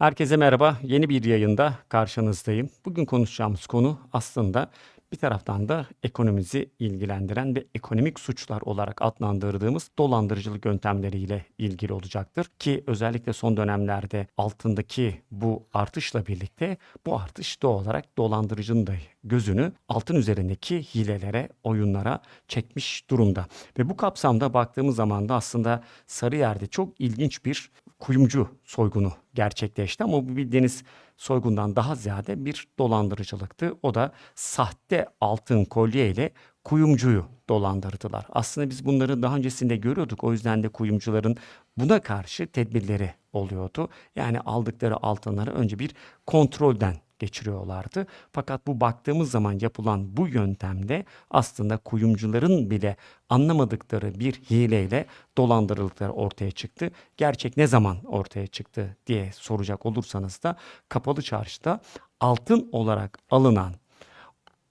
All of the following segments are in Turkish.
Herkese merhaba. Yeni bir yayında karşınızdayım. Bugün konuşacağımız konu aslında bir taraftan da ekonomimizi ilgilendiren ve ekonomik suçlar olarak adlandırdığımız dolandırıcılık yöntemleriyle ilgili olacaktır. Ki özellikle son dönemlerde altındaki bu artışla birlikte bu artış doğal olarak dolandırıcının da gözünü altın üzerindeki hilelere, oyunlara çekmiş durumda. Ve bu kapsamda baktığımız zaman da aslında Sarıyer'de çok ilginç bir kuyumcu soygunu gerçekleşti ama bu bildiğiniz soygundan daha ziyade bir dolandırıcılıktı. O da sahte altın kolye ile kuyumcuyu dolandırdılar. Aslında biz bunları daha öncesinde görüyorduk. O yüzden de kuyumcuların buna karşı tedbirleri oluyordu. Yani aldıkları altınları önce bir kontrolden geçiriyorlardı. Fakat bu baktığımız zaman yapılan bu yöntemde aslında kuyumcuların bile anlamadıkları bir hileyle dolandırıldıkları ortaya çıktı. Gerçek ne zaman ortaya çıktı diye soracak olursanız da kapalı çarşıda altın olarak alınan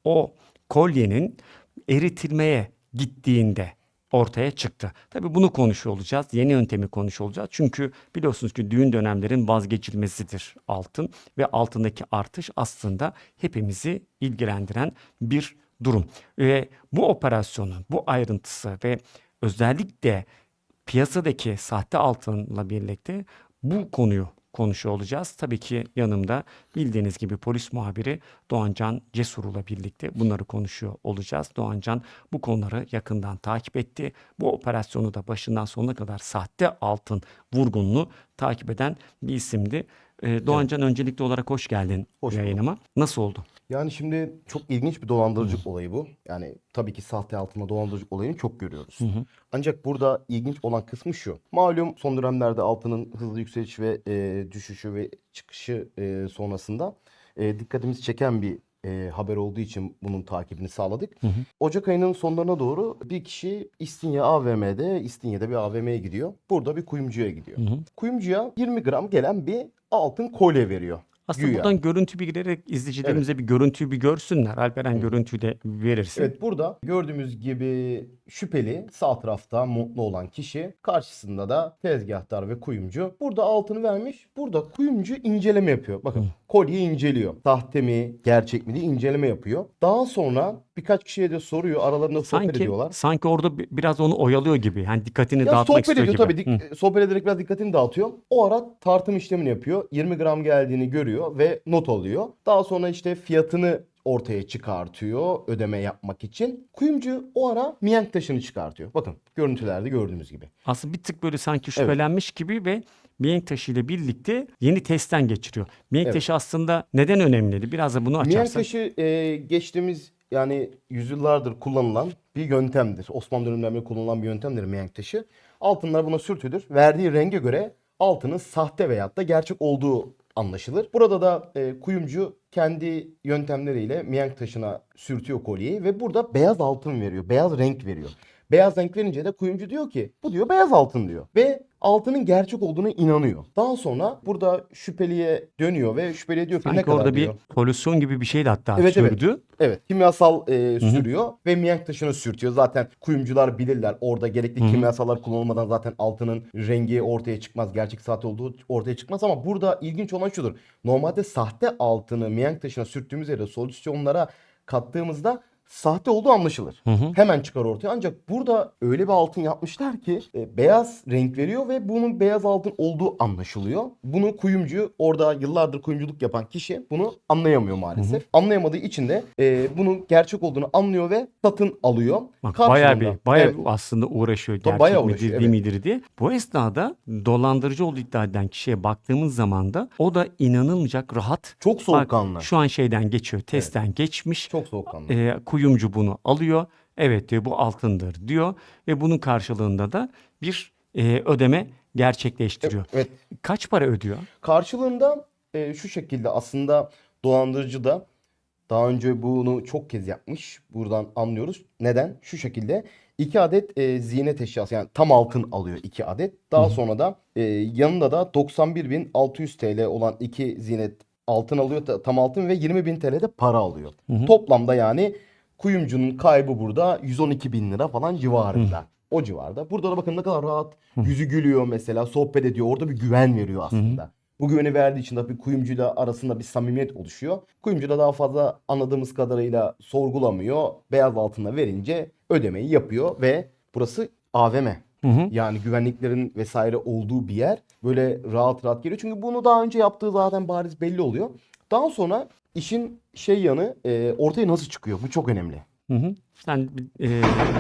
o kolyenin eritilmeye gittiğinde ortaya çıktı. Tabii bunu konuşuyor olacağız. Yeni yöntemi konuşuyor olacağız. Çünkü biliyorsunuz ki düğün dönemlerin vazgeçilmesidir altın ve altındaki artış aslında hepimizi ilgilendiren bir durum. Ve bu operasyonun bu ayrıntısı ve özellikle piyasadaki sahte altınla birlikte bu konuyu konuşuyor olacağız. Tabii ki yanımda bildiğiniz gibi polis muhabiri Doğancan Cesur'la birlikte bunları konuşuyor olacağız. Doğancan bu konuları yakından takip etti. Bu operasyonu da başından sonuna kadar sahte altın vurgununu takip eden bir isimdi. Ee, Doğancan öncelikli olarak hoş geldin Hoş bulduk. yayınıma. Nasıl oldu? Yani şimdi çok ilginç bir dolandırıcılık olayı bu. Yani tabii ki sahte altında dolandırıcılık olayını çok görüyoruz. Ancak burada ilginç olan kısmı şu. Malum son dönemlerde altının hızlı yükseliş ve e, düşüşü ve çıkışı e, sonrasında e, dikkatimizi çeken bir e, haber olduğu için bunun takibini sağladık. Ocak ayının sonlarına doğru bir kişi İstinye AVM'de, İstinye'de bir AVM'ye gidiyor. Burada bir kuyumcuya gidiyor. Kuyumcuya 20 gram gelen bir altın kolye veriyor. Aslında Güya. buradan görüntü bir girerek izleyicilerimize bir görüntüyü bir görsünler. Alperen görüntüyü de verirsin. Evet burada gördüğümüz gibi şüpheli sağ tarafta mutlu olan kişi karşısında da tezgahtar ve kuyumcu. Burada altını vermiş. Burada kuyumcu inceleme yapıyor. Bakın kolye inceliyor. Sahte mi gerçek mi diye inceleme yapıyor. Daha sonra birkaç kişiye de soruyor. Aralarında sohbet Sanki ediyorlar. sanki orada bi- biraz onu oyalıyor gibi. Yani dikkatini Ya dağıtmak sohbet ediyor gibi. tabii. Dik- sohbet ederek biraz dikkatini dağıtıyor. O ara tartım işlemini yapıyor. 20 gram geldiğini görüyor ve not alıyor. Daha sonra işte fiyatını ortaya çıkartıyor ödeme yapmak için. Kuyumcu o ara mihenk taşını çıkartıyor. Bakın görüntülerde gördüğünüz gibi. Aslında bir tık böyle sanki şüphelenmiş gibi ve mihenk taşı ile birlikte yeni testten geçiriyor. Mihenk Evet. taşı aslında neden önemliydi? Biraz da bunu Mihenk açarsak. taşı e, geçtiğimiz yani yüzyıllardır kullanılan bir yöntemdir. Osmanlı dönemlerinde kullanılan bir yöntemdir mihenk taşı. Altınlar buna sürtülür. Verdiği renge göre altının sahte veyahut da gerçek olduğu anlaşılır. Burada da e, kuyumcu kendi yöntemleriyle mihenk taşına sürtüyor kolyeyi ve burada beyaz altın veriyor. Beyaz renk veriyor. Beyaz renk verince de kuyumcu diyor ki bu diyor beyaz altın diyor. Ve altının gerçek olduğuna inanıyor. Daha sonra burada şüpheliye dönüyor ve şüpheliye diyor ki ne Sanki kadar orada diyor. bir polüsyon gibi bir şey de hatta Evet, evet. sürdü. Evet kimyasal e, sürüyor ve mihenk taşını sürtüyor. Zaten kuyumcular bilirler orada gerekli kimyasallar kullanılmadan zaten altının rengi ortaya çıkmaz. Gerçek sahte olduğu ortaya çıkmaz ama burada ilginç olan şudur. Normalde sahte altını mihenk taşına sürttüğümüz yerde solüsyonlara kattığımızda sahte olduğu anlaşılır. Hemen çıkar ortaya. Ancak burada öyle bir altın yapmışlar ki e, beyaz renk veriyor ve bunun beyaz altın olduğu anlaşılıyor. Bunu kuyumcu orada yıllardır kuyumculuk yapan kişi bunu anlayamıyor maalesef. Anlayamadığı için de e, bunun gerçek olduğunu anlıyor ve satın alıyor. Bak Karşılığında- bayağı bir bayağı Evet. aslında uğraşıyor gerçek bayağı midir uğraşıyor, değil evet. midir diye. Bu esnada dolandırıcı olduğu iddia eden kişiye baktığımız zaman da o da inanılmayacak rahat. Çok Bak, soğukkanlı. şu an şeyden geçiyor, testten geçmiş. Çok soğukkanlı. E, kuyumcu bunu alıyor. Evet diyor bu altındır diyor ve bunun karşılığında da bir e, ödeme gerçekleştiriyor. Evet. Kaç para ödüyor? Karşılığında e, şu şekilde aslında dolandırıcı da daha önce bunu çok kez yapmış. Buradan anlıyoruz. Neden? Şu şekilde iki adet e, ziynet eşyası yani tam altın alıyor iki adet. Daha sonra da e, yanında da 91.600 TL olan iki ziynet altın alıyor ta- tam altın ve 20.000 TL de para alıyor. Toplamda yani kuyumcunun kaybı burada 112 bin lira falan civarında. O civarda. Burada da bakın ne kadar rahat yüzü gülüyor mesela sohbet ediyor. Orada bir güven veriyor aslında. Bu güveni verdiği için tabii kuyumcuyla arasında bir samimiyet oluşuyor. Kuyumcu da daha fazla anladığımız kadarıyla sorgulamıyor. Beyaz altına verince ödemeyi yapıyor ve burası AVM. Hı hı. Yani güvenliklerin vesaire olduğu bir yer. Böyle rahat rahat geliyor. Çünkü bunu daha önce yaptığı zaten bariz belli oluyor. Daha sonra işin şey yanı e, ortaya nasıl çıkıyor? Bu çok önemli. Hı hı. Sen e,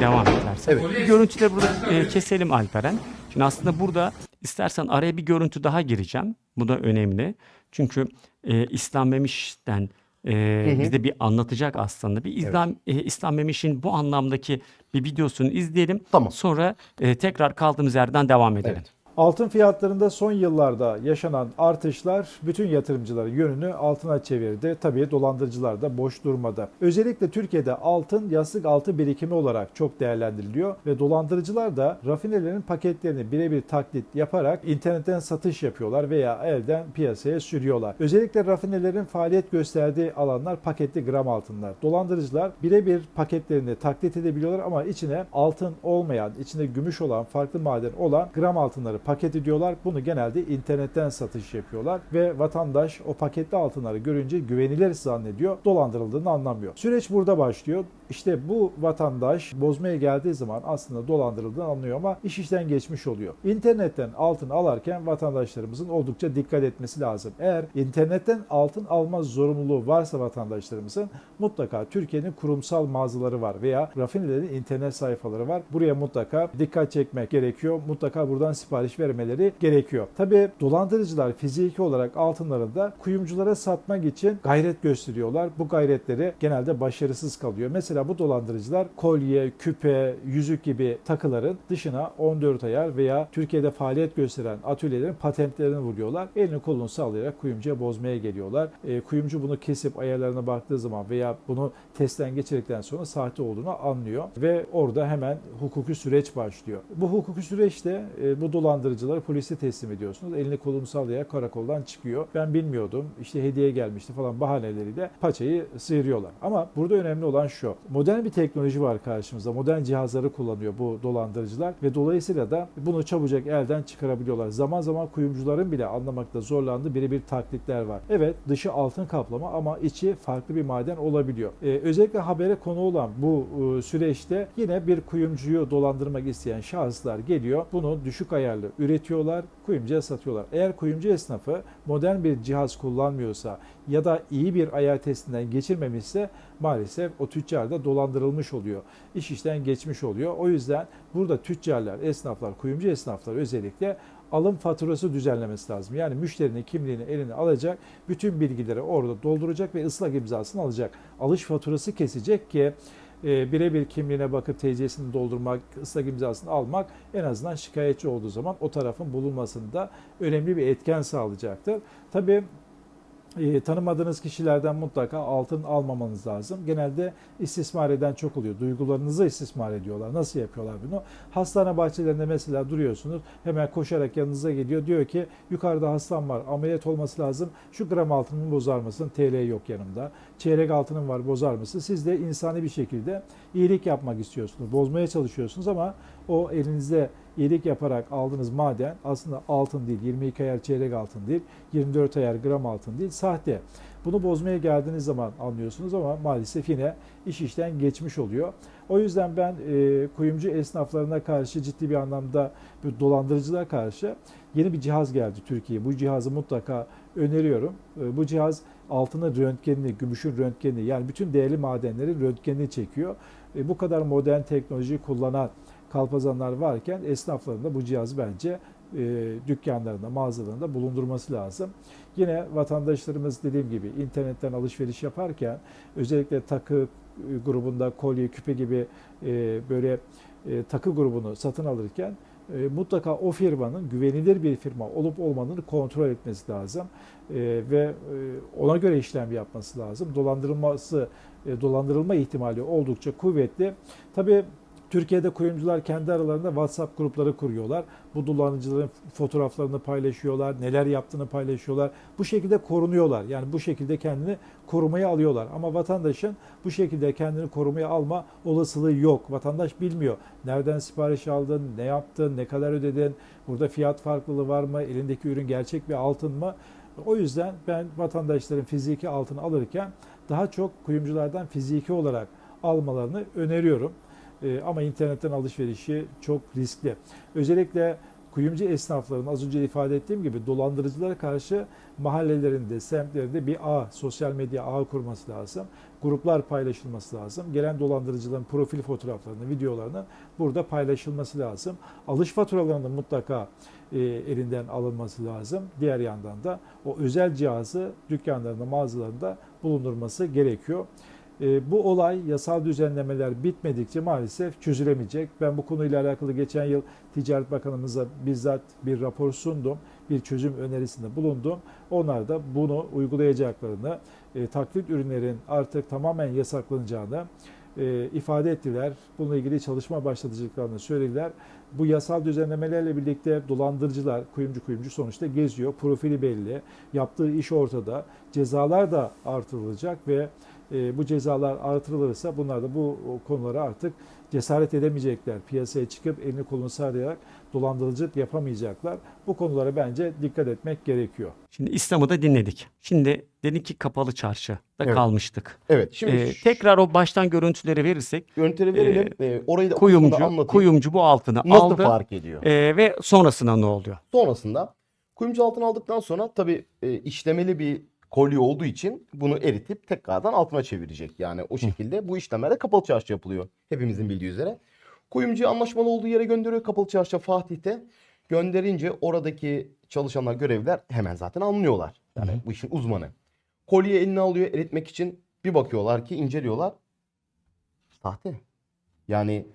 devam edersen. Evet. Bir görüntüleri burada e, keselim Alperen. Şimdi aslında burada istersen araya bir görüntü daha gireceğim. Bu da önemli. Çünkü e, İslam Memiş'ten e, Hı hı. bize bir anlatacak aslında. Bir İslam e, İslam Memiş'in bu anlamdaki bir videosunu izleyelim. Tamam. Sonra e, tekrar kaldığımız yerden devam edelim. Evet. Altın fiyatlarında son yıllarda yaşanan artışlar bütün yatırımcıların yönünü altına çevirdi. Tabii dolandırıcılar da boş durmada. Özellikle Türkiye'de altın yastık altı birikimi olarak çok değerlendiriliyor ve dolandırıcılar da rafinelerin paketlerini birebir taklit yaparak internetten satış yapıyorlar veya elden piyasaya sürüyorlar. Özellikle rafinelerin faaliyet gösterdiği alanlar paketli gram altınlar. Dolandırıcılar birebir paketlerini taklit edebiliyorlar ama içine altın olmayan, içinde gümüş olan, farklı maden olan gram altınları paket ediyorlar. Bunu genelde internetten satış yapıyorlar ve vatandaş o paketli altınları görünce güvenilir zannediyor. Dolandırıldığını anlamıyor. Süreç burada başlıyor. İşte bu vatandaş bozmaya geldiği zaman aslında dolandırıldığını anlıyor ama iş işten geçmiş oluyor. İnternetten altın alarken vatandaşlarımızın oldukça dikkat etmesi lazım. Eğer internetten altın alma zorunluluğu varsa vatandaşlarımızın mutlaka Türkiye'nin kurumsal mağazaları var veya rafinelerin internet sayfaları var. Buraya mutlaka dikkat çekmek gerekiyor. Mutlaka buradan sipariş vermeleri gerekiyor. Tabi dolandırıcılar fiziki olarak altınları da kuyumculara satmak için gayret gösteriyorlar. Bu gayretleri genelde başarısız kalıyor. Mesela bu dolandırıcılar kolye, küpe, yüzük gibi takıların dışına 14 ayar veya Türkiye'de faaliyet gösteren atölyelerin patentlerini vuruyorlar. Elini kolunu sallayarak kuyumcuya bozmaya geliyorlar. E, kuyumcu bunu kesip ayarlarına baktığı zaman veya bunu testten geçirdikten sonra sahte olduğunu anlıyor ve orada hemen hukuki süreç başlıyor. Bu hukuki süreçte e, bu dolandırıcıları polise teslim ediyorsunuz. Elini kolunu sallayarak karakoldan çıkıyor. Ben bilmiyordum. işte hediye gelmişti falan bahaneleriyle paçayı sıyırıyorlar. Ama burada önemli olan şu. Modern bir teknoloji var karşımızda. Modern cihazları kullanıyor bu dolandırıcılar ve dolayısıyla da bunu çabucak elden çıkarabiliyorlar. Zaman zaman kuyumcuların bile anlamakta zorlandığı birebir taklitler var. Evet dışı altın kaplama ama içi farklı bir maden olabiliyor. Ee, özellikle habere konu olan bu e, süreçte yine bir kuyumcuyu dolandırmak isteyen şahıslar geliyor. Bunu düşük ayarlı üretiyorlar, kuyumcuya satıyorlar. Eğer kuyumcu esnafı modern bir cihaz kullanmıyorsa ya da iyi bir ayar testinden geçirmemişse maalesef o tüccar da dolandırılmış oluyor. İş işten geçmiş oluyor. O yüzden burada tüccarlar, esnaflar, kuyumcu esnaflar özellikle alım faturası düzenlemesi lazım. Yani müşterinin kimliğini eline alacak, bütün bilgileri orada dolduracak ve ıslak imzasını alacak. Alış faturası kesecek ki e, birebir kimliğine bakıp TC'sini doldurmak, ıslak imzasını almak en azından şikayetçi olduğu zaman o tarafın bulunmasında önemli bir etken sağlayacaktır. Tabii e, tanımadığınız kişilerden mutlaka altın almamanız lazım. Genelde istismar eden çok oluyor. Duygularınızı istismar ediyorlar. Nasıl yapıyorlar bunu? Hastane bahçelerinde mesela duruyorsunuz. Hemen koşarak yanınıza geliyor. Diyor ki yukarıda hastam var. Ameliyat olması lazım. Şu gram altının bozar mısın? TL yok yanımda. Çeyrek altının var bozar mısın? Siz de insani bir şekilde iyilik yapmak istiyorsunuz. Bozmaya çalışıyorsunuz ama o elinizde iyilik yaparak aldığınız maden aslında altın değil. 22 ayar çeyrek altın değil. 24 ayar gram altın değil. Sahte. Bunu bozmaya geldiğiniz zaman anlıyorsunuz ama maalesef yine iş işten geçmiş oluyor. O yüzden ben e, kuyumcu esnaflarına karşı ciddi bir anlamda bu dolandırıcılara karşı yeni bir cihaz geldi Türkiye'ye. Bu cihazı mutlaka öneriyorum. E, bu cihaz altının röntgenini, gümüşün röntgenini yani bütün değerli madenlerin röntgenini çekiyor. E, bu kadar modern teknoloji kullanan kalpazanlar varken esnafların da bu cihazı bence e, dükkanlarında, mağazalarında bulundurması lazım. Yine vatandaşlarımız dediğim gibi internetten alışveriş yaparken özellikle takı e, grubunda kolye, küpe gibi e, böyle e, takı grubunu satın alırken e, mutlaka o firmanın güvenilir bir firma olup olmadığını kontrol etmesi lazım E, ve e, ona göre işlem yapması lazım. Dolandırılması, e, dolandırılma ihtimali oldukça kuvvetli. Tabii Türkiye'de kuyumcular kendi aralarında WhatsApp grupları kuruyorlar. Bu dolandırıcıların fotoğraflarını paylaşıyorlar, neler yaptığını paylaşıyorlar. Bu şekilde korunuyorlar. Yani bu şekilde kendini korumaya alıyorlar. Ama vatandaşın bu şekilde kendini korumaya alma olasılığı yok. Vatandaş bilmiyor. Nereden sipariş aldın, ne yaptın, ne kadar ödedin, burada fiyat farklılığı var mı, elindeki ürün gerçek bir altın mı? O yüzden ben vatandaşların fiziki altın alırken daha çok kuyumculardan fiziki olarak almalarını öneriyorum. Ee, ama internetten alışverişi çok riskli. Özellikle kuyumcu esnafların az önce ifade ettiğim gibi dolandırıcılara karşı mahallelerinde, semtlerinde bir ağ, sosyal medya ağı kurması lazım. Gruplar paylaşılması lazım. Gelen dolandırıcıların profil fotoğraflarını, videolarının burada paylaşılması lazım. Alış faturalarının mutlaka e, elinden alınması lazım. Diğer yandan da o özel cihazı dükkanlarında, mağazalarında bulundurması gerekiyor. E, bu olay yasal düzenlemeler bitmedikçe maalesef çözülemeyecek. Ben bu konuyla alakalı geçen yıl Ticaret Bakanımıza bizzat bir rapor sundum. Bir çözüm önerisinde bulundum. Onlar da bunu uygulayacaklarını, e, taklit ürünlerin artık tamamen yasaklanacağını e, ifade ettiler. Bununla ilgili çalışma başlatacaklarını söylediler. Bu yasal düzenlemelerle birlikte dolandırıcılar, kuyumcu kuyumcu sonuçta geziyor. Profili belli, yaptığı iş ortada. Cezalar da artırılacak ve e, bu cezalar artırılırsa bunlar da bu konulara artık cesaret edemeyecekler. Piyasaya çıkıp elini kolunu sallayarak dolandırıcılık yapamayacaklar. Bu konulara bence dikkat etmek gerekiyor. Şimdi İslam'ı da dinledik. Şimdi dedik ki kapalı çarşıda Evet. kalmıştık. Evet. Şimdi Ee, tekrar o baştan görüntüleri verirsek görüntüleri verelim. Ee, orayı da kuyumcu anlatayım. kuyumcu bu altını Nasıl aldı fark ediyor? Ee, ve sonrasında ne oluyor? Sonrasında kuyumcu altın aldıktan sonra tabii e, işlemeli bir kolye olduğu için bunu eritip tekrardan altına çevirecek. Yani o şekilde bu işlemlerde kapalı çarşı yapılıyor. Hepimizin bildiği üzere. Kuyumcuyu anlaşmalı olduğu yere gönderiyor kapalı çarşı Fatih'te. Gönderince oradaki çalışanlar, görevliler hemen zaten anlıyorlar. Yani bu işin uzmanı. Kolye eline alıyor eritmek için bir bakıyorlar ki inceliyorlar. Sahte. Yani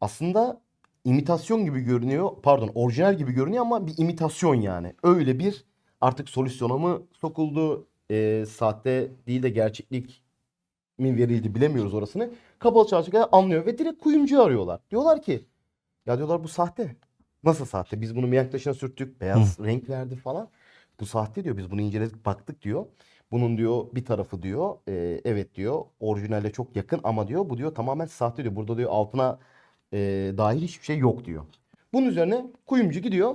aslında imitasyon gibi görünüyor. Pardon orijinal gibi görünüyor ama bir imitasyon yani. Öyle bir artık solüsyona mı sokuldu? E, sahte değil de gerçeklik mi verildi bilemiyoruz orasını. Kapalı çarşıda anlıyor ve direkt kuyumcuyu arıyorlar. Diyorlar ki ya diyorlar bu sahte. Nasıl sahte? Biz bunu miyak taşına sürttük. Beyaz renk verdi falan. Bu sahte diyor. Biz bunu inceledik baktık diyor. Bunun diyor bir tarafı diyor e, evet diyor orijinale çok yakın ama diyor bu diyor tamamen sahte diyor. Burada diyor altına e, dair hiçbir şey yok diyor. Bunun üzerine kuyumcu gidiyor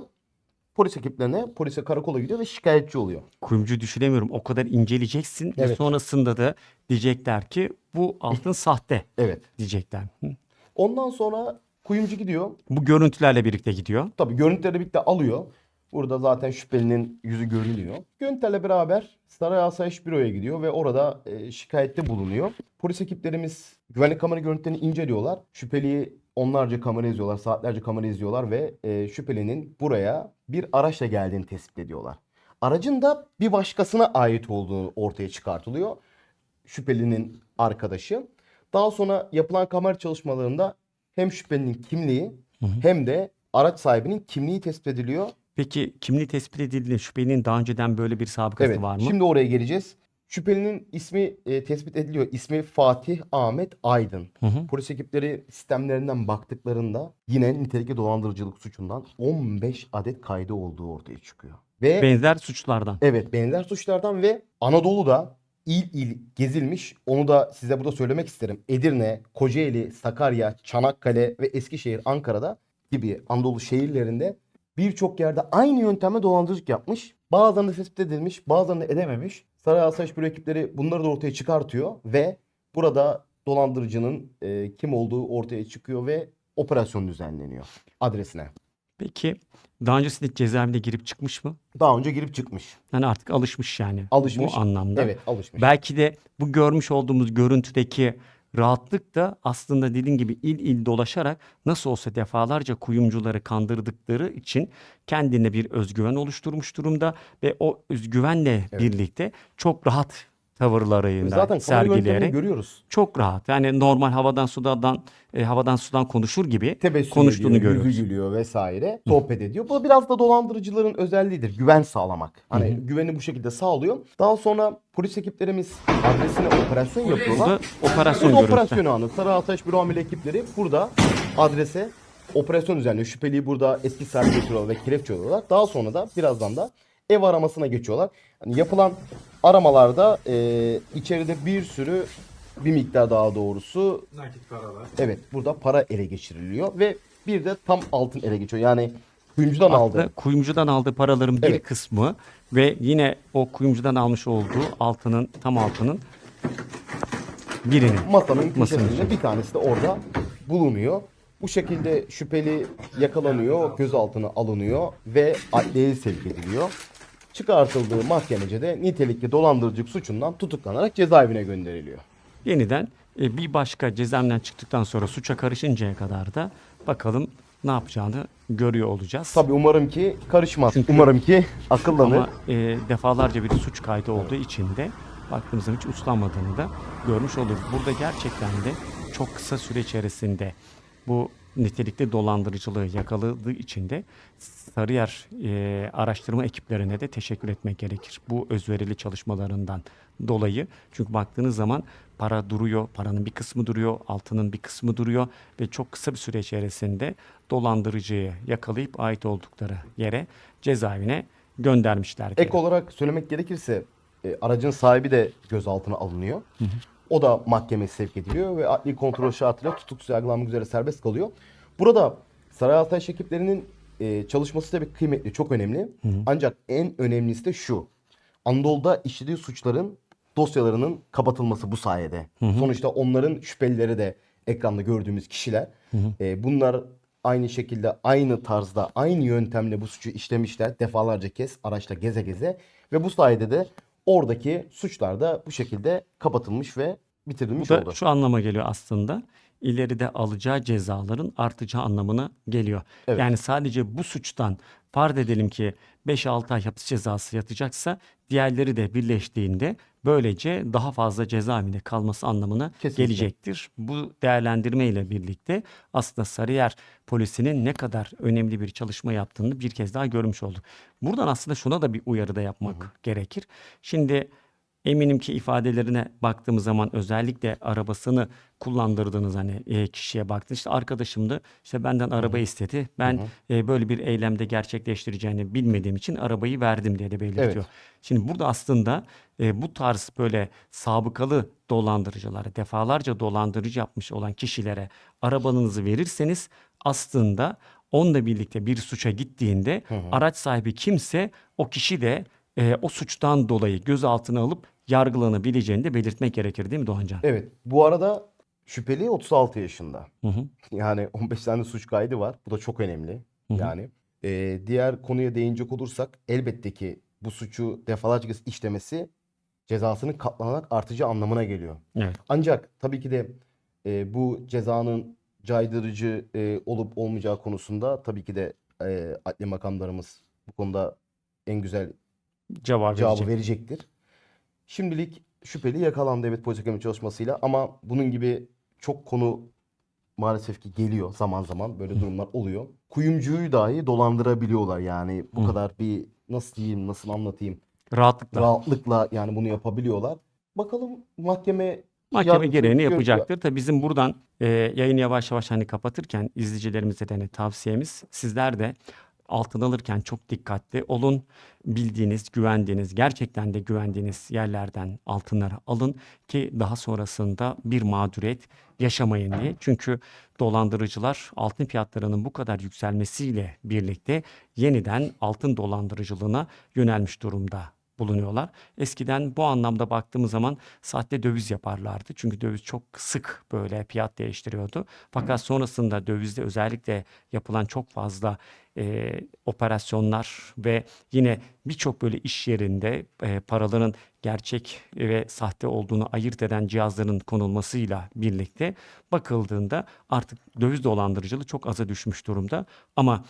polis ekiplerine, polise karakola gidiyor ve şikayetçi oluyor. Kuyumcu düşünemiyorum. O kadar inceleyeceksin ve Evet. sonrasında da diyecekler ki bu altın sahte Evet. diyecekler. Hı. Ondan sonra kuyumcu gidiyor. Bu görüntülerle birlikte gidiyor. Tabii görüntüleri birlikte alıyor. Burada zaten şüphelinin yüzü görünüyor. Görüntülerle beraber Saray Asayiş Büro'ya gidiyor ve orada e, şikayette bulunuyor. Polis ekiplerimiz güvenlik kamera görüntülerini inceliyorlar. Şüpheliyi onlarca kamera izliyorlar, saatlerce kamera izliyorlar ve e, şüphelinin buraya bir araçla geldiğini tespit ediyorlar. Aracın da bir başkasına ait olduğu ortaya çıkartılıyor. Şüphelinin arkadaşı. Daha sonra yapılan kamera çalışmalarında hem şüphelinin kimliği hem de araç sahibinin kimliği tespit ediliyor. Peki kimliği tespit edildi. Şüphelinin daha önceden böyle bir sabıkası Evet. var mı? Şimdi oraya geleceğiz. Şüphelinin ismi e, tespit ediliyor. İsmi Fatih Ahmet Aydın. Hı hı. Polis ekipleri sistemlerinden baktıklarında yine nitelikli dolandırıcılık suçundan 15 adet kaydı olduğu ortaya çıkıyor. Ve Benzer suçlardan. evet benzer suçlardan ve Anadolu'da il il gezilmiş. Onu da size burada söylemek isterim. Edirne, Kocaeli, Sakarya, Çanakkale ve Eskişehir, Ankara'da gibi Anadolu şehirlerinde birçok yerde aynı yöntemle dolandırıcılık yapmış. Bazılarını tespit edilmiş, bazılarını edememiş. Saray Asayiş Büro ekipleri bunları da ortaya çıkartıyor ve burada dolandırıcının e, kim olduğu ortaya çıkıyor ve operasyon düzenleniyor adresine. Peki daha öncesinde cezaevine girip çıkmış mı? Daha önce girip çıkmış. Yani artık alışmış yani. Alışmış. Bu anlamda. Evet alışmış. Belki de bu görmüş olduğumuz görüntüdeki rahatlık da aslında dediğin gibi il il dolaşarak nasıl olsa defalarca kuyumcuları kandırdıkları için kendine bir özgüven oluşturmuş durumda ve o özgüvenle Evet. birlikte çok rahat tavırlarıyla Zaten sergileyerek görüyoruz. çok rahat. Yani normal havadan sudan e, havadan sudan konuşur gibi Tebessüm konuştuğunu ediyor, görüyoruz. yüzü gülüyor vesaire. Sohbet ediyor. Bu biraz da dolandırıcıların özelliğidir. Güven sağlamak. Hani güveni bu şekilde sağlıyor. Daha sonra polis ekiplerimiz adresine operasyon yapıyorlar. Burada operasyon görüntüler. operasyon anı. Sarı Ateş Büro Amiri ekipleri burada adrese operasyon düzenliyor. Şüpheliyi burada etkisiz hale getiriyorlar ve kelepçe alıyorlar. Daha sonra da birazdan da ev aramasına geçiyorlar. Hani yapılan aramalarda e, içeride bir sürü bir miktar daha doğrusu Nakit paralar. evet burada para ele geçiriliyor ve bir de tam altın ele geçiyor. Yani kuyumcudan aldı. kuyumcudan aldığı paraların bir Evet. kısmı ve yine o kuyumcudan almış olduğu altının tam altının birini Masanın Masanın köşesinde bir tanesi de orada bulunuyor. Bu şekilde şüpheli yakalanıyor, gözaltına alınıyor ve adliyeye sevk ediliyor. Çıkartıldığı mahkemece de nitelikli dolandırıcılık suçundan tutuklanarak cezaevine gönderiliyor. yeniden e, bir başka cezaevinden çıktıktan sonra suça karışıncaya kadar da bakalım ne yapacağını görüyor olacağız. Tabii umarım ki karışmaz. Çünkü- umarım ki akıllanır. Ama e, defalarca bir suç kaydı olduğu için de baktığımızda hiç uslanmadığını da görmüş oluruz. Burada gerçekten de çok kısa süre içerisinde bu nitelikli dolandırıcılığı yakaladığı için de Sarıyer e, araştırma ekiplerine de teşekkür etmek gerekir. Bu özverili çalışmalarından dolayı. Çünkü baktığınız zaman para duruyor, paranın bir kısmı duruyor, altının bir kısmı duruyor ve çok kısa bir süre içerisinde dolandırıcıyı yakalayıp ait oldukları yere cezaevine göndermişler. Ek olarak söylemek gerekirse e, aracın sahibi de gözaltına alınıyor. O da mahkemeye sevk ediliyor ve adli kontrol şartıyla tutuksuz yargılanmak üzere serbest kalıyor. Burada Saray Altaş ekiplerinin e, çalışması tabii kıymetli, çok önemli. Ancak en önemlisi de şu. Anadolu'da işlediği suçların dosyalarının kapatılması bu sayede. Sonuçta onların şüphelileri de ekranda gördüğümüz kişiler. E, bunlar aynı şekilde aynı tarzda aynı yöntemle bu suçu işlemişler defalarca kez araçla geze geze ve bu sayede de oradaki suçlar da bu şekilde kapatılmış ve Bu bitirilmiş da oldu. şu anlama geliyor aslında. İleride alacağı cezaların artacağı anlamına geliyor. Evet. Yani sadece bu suçtan farz edelim ki 5-6 ay hapis cezası yatacaksa diğerleri de birleştiğinde böylece daha fazla cezaevinde kalması anlamına Kesinlikle. gelecektir. Bu değerlendirme ile birlikte aslında Sarıyer polisinin ne kadar önemli bir çalışma yaptığını bir kez daha görmüş olduk. Buradan aslında şuna da bir uyarıda yapmak gerekir. Şimdi eminim ki ifadelerine baktığımız zaman özellikle arabasını kullandırdığınız hani e, kişiye baktınız. İşte arkadaşım da işte benden araba istedi. Ben e, böyle bir eylemde gerçekleştireceğini bilmediğim için arabayı verdim diye de belirtiyor. Evet. Şimdi burada aslında e, bu tarz böyle sabıkalı dolandırıcılara, defalarca dolandırıcı yapmış olan kişilere arabanızı verirseniz aslında onunla birlikte bir suça gittiğinde araç sahibi kimse o kişi de e, o suçtan dolayı gözaltına alıp yargılanabileceğini de belirtmek gerekir değil mi Doğancan? Evet bu arada şüpheli 36 yaşında. Hı hı. Yani 15 tane suç kaydı var. Bu da çok önemli. Yani e, diğer konuya değinecek olursak elbette ki bu suçu defalarca işlemesi cezasının katlanarak artacağı anlamına geliyor. Evet. Ancak tabii ki de e, bu cezanın caydırıcı e, olup olmayacağı konusunda tabii ki de e, adli makamlarımız bu konuda en güzel Cevap cevabı verecek. verecektir. Şimdilik şüpheli yakalandı evet polis hakemi çalışmasıyla ama bunun gibi çok konu maalesef ki geliyor zaman zaman böyle durumlar oluyor. Kuyumcuyu dahi dolandırabiliyorlar yani bu kadar bir nasıl diyeyim nasıl anlatayım Rahatlıkla. rahatlıkla yani bunu yapabiliyorlar. Bakalım mahkeme Mahkeme gereğini yapacaktır. Tabii bizim buradan e, yayını yavaş yavaş hani kapatırken izleyicilerimize de hani tavsiyemiz sizler de altın alırken çok dikkatli olun. Bildiğiniz, güvendiğiniz, gerçekten de güvendiğiniz yerlerden altınları alın ki daha sonrasında bir mağduriyet yaşamayın diye. Çünkü dolandırıcılar altın fiyatlarının bu kadar yükselmesiyle birlikte yeniden altın dolandırıcılığına yönelmiş durumda bulunuyorlar. Eskiden bu anlamda baktığımız zaman sahte döviz yaparlardı. Çünkü döviz çok sık böyle fiyat değiştiriyordu. Fakat sonrasında dövizde özellikle yapılan çok fazla e, operasyonlar ve yine birçok böyle iş yerinde e, paraların gerçek ve sahte olduğunu ayırt eden cihazların konulmasıyla birlikte bakıldığında artık döviz dolandırıcılığı çok aza düşmüş durumda. Ama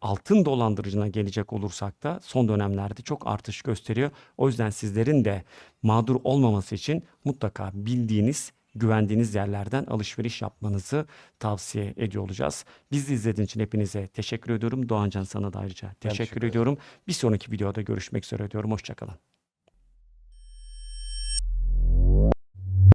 altın dolandırıcına gelecek olursak da son dönemlerde çok artış gösteriyor. O yüzden sizlerin de mağdur olmaması için mutlaka bildiğiniz güvendiğiniz yerlerden alışveriş yapmanızı tavsiye ediyor olacağız. Bizi izlediğiniz için hepinize teşekkür ediyorum. Doğancan sana da ayrıca teşekkür teşekkür ediyorum. Bir sonraki videoda görüşmek üzere diyorum. Hoşçakalın.